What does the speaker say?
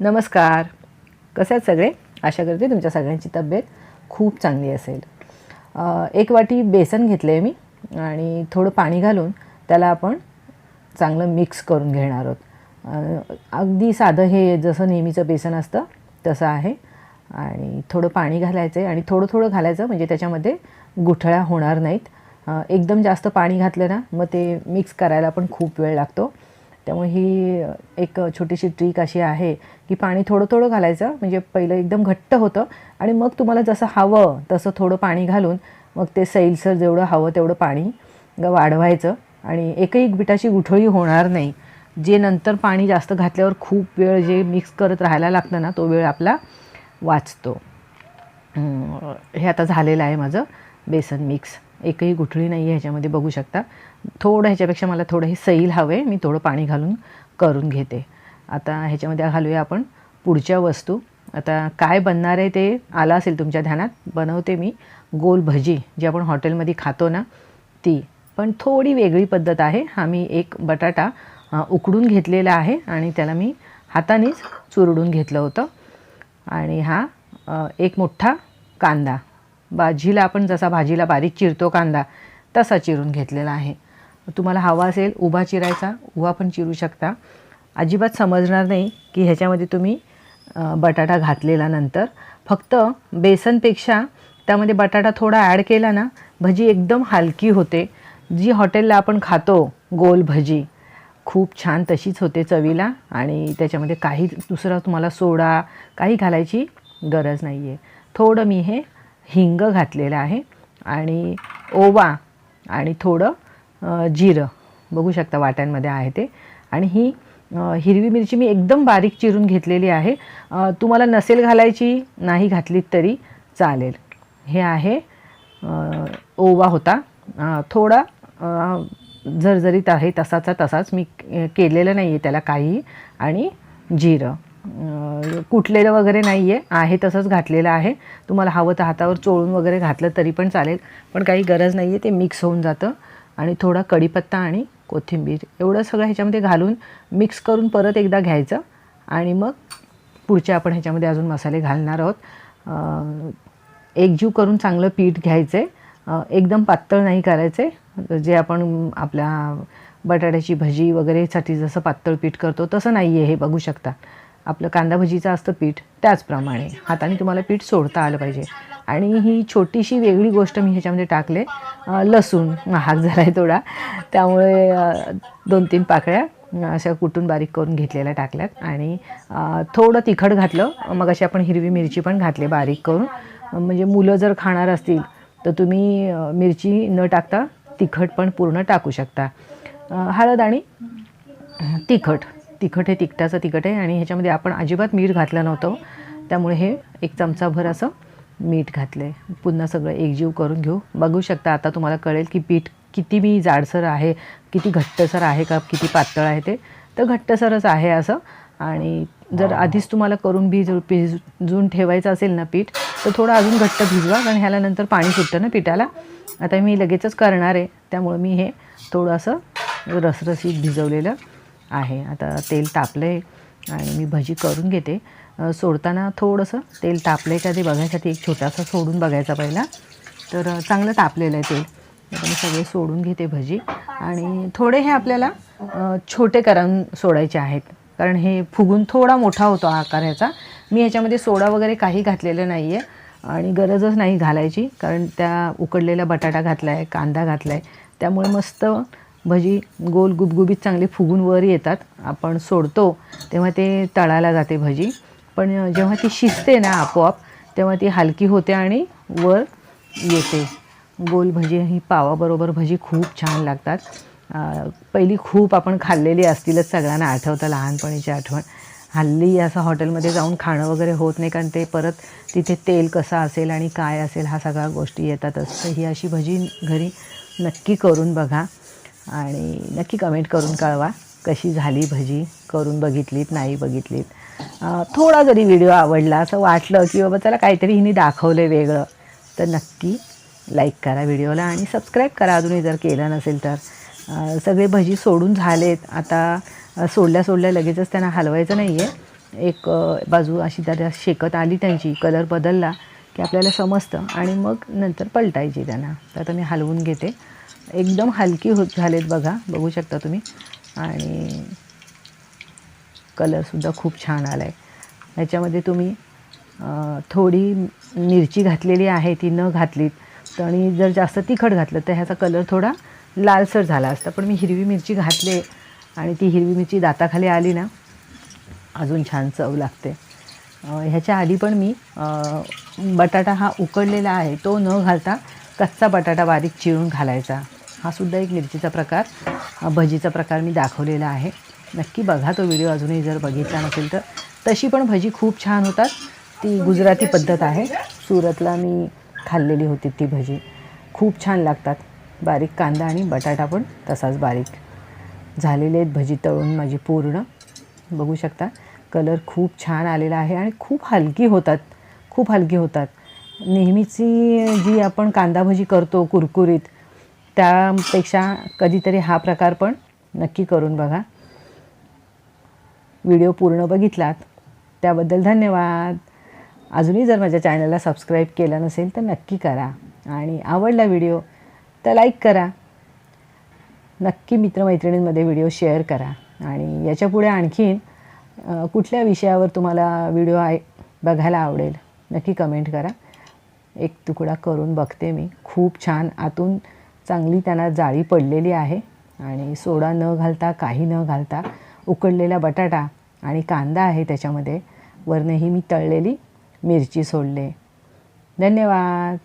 नमस्कार. कसे आहेत सगळे? आशा करते तुमच्या सगळ्यांची तब्येत खूप चांगली असेल. एक वाटी बेसन घेतलं आहे मी आणि थोडं पाणी घालून त्याला आपण चांगलं मिक्स करून घेणार आहोत. अगदी साधं हे जसं नेहमीचं बेसन असतं तसं आहे. आणि थोडं पाणी घालायचं आहे आणि थोडं थोडं घालायचं म्हणजे त्याच्यामध्ये गुठळ्या होणार नाहीत. एकदम जास्त पाणी घातलं ना मग ते मिक्स करायला पण खूप वेळ लागतो. त्यामुळे ही एक छोटीशी ट्रीक अशी आहे की पाणी थोडं थोडं घालायचं म्हणजे पहिलं एकदम घट्ट होतं आणि मग तुम्हाला जसं हवं तसं थोडं पाणी घालून मग ते सैलसर जेवढं हवं तेवढं पाणी वाढवायचं. आणि एकही बिटाची गुठळी होणार नाही. जे नंतर पाणी जास्त घातल्यावर खूप वेळ जे मिक्स करत राहायला लागतं ना तो वेळ आपला वाचतो. हे आता झालेलं आहे माझं बेसन मिक्स एकही गुठळी नाही आहे ह्याच्यामध्ये बघू शकता. थोडं ह्याच्यापेक्षा मला थोडं हे सैल हवे मी थोडं पाणी घालून करून घेते. आता ह्याच्यामध्ये घालूया आपण पुढच्या वस्तू. आता काय बनणार आहे ते आलं असेल तुमच्या ध्यानात बनवते मी गोल भजी जी आपण हॉटेलमध्ये खातो ना ती. पण थोडी वेगळी पद्धत आहे. हा मी एक बटाटा उकडून घेतलेला आहे आणि त्याला मी हातानेच चुरडून घेतलं होतं. आणि हा एक मोठा कांदा. भाजीला आपण जसा भाजीला बारीक चिरतो कांदा तसा चिरून घेतलेला आहे. तुम्हाला हवा असेल उभा चिरायचा उभा पण चिरू शकता. अजिबात समजणार नाही की ह्याच्यामध्ये तुम्ही बटाटा घातलेला नंतर. फक्त बेसनपेक्षा त्यामध्ये बटाटा थोडा ॲड केला ना भजी एकदम हलकी होते. जी हॉटेलला आपण खातो गोल भजी खूप छान तशीच होते चवीला आणि त्याच्यामध्ये काही दुसरा तुम्हाला सोडा काही घालायची गरज नाही आहे थोडं मी हे हिंग घातलेलं आहे आणि ओवा आणि थोडं जिरं. बघू शकता वाट्यांमध्ये आहे ते. आणि ही हिरवी मिरची मी एकदम बारीक चिरून घेतलेली आहे. तुम्हाला नसेल घालायची नाही घातलीत तरी चालेल. हे आहे ओवा होता. थोडा अ, झरझरीत आहे तसाचा तसाच मी केलेलं नाही आहे त्याला काही आणि जिरं. कुठलेलं कुटलेलं वगैरे नाही आहे आहे तसंच घातलेलं आहे. तुम्हाला हवं तर हातावर चोळून वगैरे घातलं तरी पण चालेल. पण काही गरज नाही आहे ते मिक्स होऊन जातं. आणि थोडा कढीपत्ता आणि कोथिंबीर. एवढं सगळं ह्याच्यामध्ये घालून मिक्स करून परत एकदा घ्यायचं. आणि मग पुढचे आपण ह्याच्यामध्ये अजून मसाले घालणार आहोत. एकजीव करून चांगलं पीठ घ्यायचं आहे एकदम पातळ नाही करायचे. जे आपण आपल्या बटाट्याची भजी वगैरेसाठी जसं पातळ पीठ करतो तसं नाही आहे हे बघू शकता. आपलं कांदा भजीचं असतं पीठ त्याचप्रमाणे हाताने तुम्हाला पीठ सोडता आलं पाहिजे. आणि ही छोटीशी वेगळी गोष्ट मी ह्याच्यामध्ये टाकले. लसूण महाग झाला आहे थोडा. त्यामुळे दोन तीन पाकळ्या अशा कुटून बारीक करून घेतलेल्या टाकल्यात. आणि थोडं तिखट घातलं. मग अशी आपण हिरवी मिरची पण घातली बारीक करून. म्हणजे मुलं जर खाणार असतील तर तुम्ही मिरची न टाकता तिखट पण पूर्ण टाकू शकता. हळद आणि तिखट. तिखट हे तिखटाचं तिखट आहे आणि ह्याच्यामध्ये आपण अजिबात मीठ घातलं नव्हतं. त्यामुळे हे एक चमचाभर असं मीठ घातलं आहे पुन्हा सगळं एकजीव करून घेऊ. बघू शकता आता तुम्हाला कळेल की पीठ किती मी जाडसर आहे किती घट्टसर आहे का किती पातळ आहे ते. तर घट्टसरच आहे असं. आणि जर आधीच तुम्हाला करून भिजू भिजून ठेवायचं असेल ना पीठ तर थोडं अजून घट्ट भिजवा कारण ह्याला नंतर पाणी सुटतं ना पिठाला. आता मी लगेचच करणार आहे. त्यामुळे मी हे थोडं असं रसरशीत भिजवलेलं आहे. आता तेल तापलं आहे आणि मी भजी करून घेते. सोडताना थोडंसं तेल तापलं आहे का ते बघायसाठी एक छोटासा सोडून बघायचा पहिला. तर चांगलं तापलेलं आहे तेल. आता मी सगळे सोडून घेते भजी. आणि थोडे हे आपल्याला छोटे करून सोडायचे आहेत. कारण हे फुगून थोडा मोठा होतो आकार ह्याचा. मी ह्याच्यामध्ये सोडा वगैरे काही घातलेलं नाही आहे आणि गरजच नाही घालायची. कारण त्या उकडलेला बटाटा घातला आहे कांदा घातला आहे त्यामुळे मस्त भजी गोल गुबगुबीत चांगले फुगून वर येतात. आपण सोडतो तेव्हा ते तळायला जाते भजी. पण जेव्हा ती शिजते ना आपोआप तेव्हा ती हलकी होते आणि वर येते. गोल भजी ही पावाबरोबर भजी खूप छान लागतात. पहिली खूप आपण खाल्लेली असतीलच सगळ्यांना आठवतं लहानपणीची आठवण. हल्ली असं हॉटेलमध्ये जाऊन खाणं वगैरे होत नाही कारण ते परत तिथे तेल कसं असेल आणि काय असेल हा सगळ्या गोष्टी येतातच. तर ही अशी भजी घरी नक्की करून बघा. आणि नक्की कमेंट करून कळवा कशी झाली भजी. करून बघितलीत नाही बघितलीत. थोडा जरी व्हिडिओ आवडला असं वाटलं की बाबा त्याला काहीतरी हिने दाखवलं वेगळं तर नक्की लाईक करा व्हिडिओला आणि सबस्क्राईब करा अजूनही जर केलं नसेल तर. सगळे भजी सोडून झालेत. आता सोडल्या सोडल्या लगेचच त्यांना हलवायचं नाही आहे एक बाजू अशी त्या शेकत आली त्यांची कलर बदलला. की आपल्याला समजतं. आणि मग नंतर पलटायची त्यांना. तर आता मी हलवून घेते. एकदम हलकी होत झालेत बघा. बघू शकता तुम्ही. आणि कलरसुद्धा खूप छान आला आहे ह्याच्यामध्ये तुम्ही थोडी मिरची घातलेली आहे ती न घातलीत. तर आणि जर जास्त तिखट घातलं तर ह्याचा कलर थोडा लालसर झाला असता. पण मी हिरवी मिरची घातली. आणि ती हिरवी मिरची दाताखाली आली ना अजून छान चव लागते. ह्याच्या आधी पण मी बटाटा हा उकडलेला आहे तो न घालता कच्चा बटाटा बारीक चिरून घालायचा. हा सुद्धा एक मिरचीचा प्रकार भजीचा प्रकार मी दाखवलेला आहे. नक्की बघा तो व्हिडिओ अजूनही जर बघितला नसेल तर. तशी पण भजी खूप छान होतात. ती गुजराती पद्धत आहे. सुरतला मी खाल्लेली होती ती भजी. खूप छान लागतात. बारीक कांदा आणि बटाटा पण तसाच बारीक. झालेले आहेत भजी तळून माझी पूर्ण. बघू शकता. कलर खूप छान आलेला आहे आणि खूप हलकी होतात. खूप हलकी होतात. नेहमीची जी आपण कांदा भजी करतो कुरकुरीत त्यापेक्षा कधीतरी हा प्रकार पण नक्की करून बघा. व्हिडिओ पूर्ण बघितलात त्याबद्दल धन्यवाद. अजूनही जर माझ्या चॅनलला सबस्क्राईब केलं नसेल तर नक्की करा आणि आवडला व्हिडिओ तर लाईक करा. नक्की मित्रमैत्रिणींमध्ये व्हिडिओ शेअर करा. आणि याच्यापुढे आणखीन कुठल्या विषयावर तुम्हाला व्हिडिओ आहे बघायला आवडेल नक्की कमेंट करा. एक तुकडा करून बघते मी. खूप छान आतून चांगली त्यांना जाळी पडलेली आहे आणि सोडा न घालता काही न घालता उकडलेला बटाटा आणि कांदा आहे त्याच्यामध्ये. वरनंही मी तळलेली मिरची सोडले. धन्यवाद.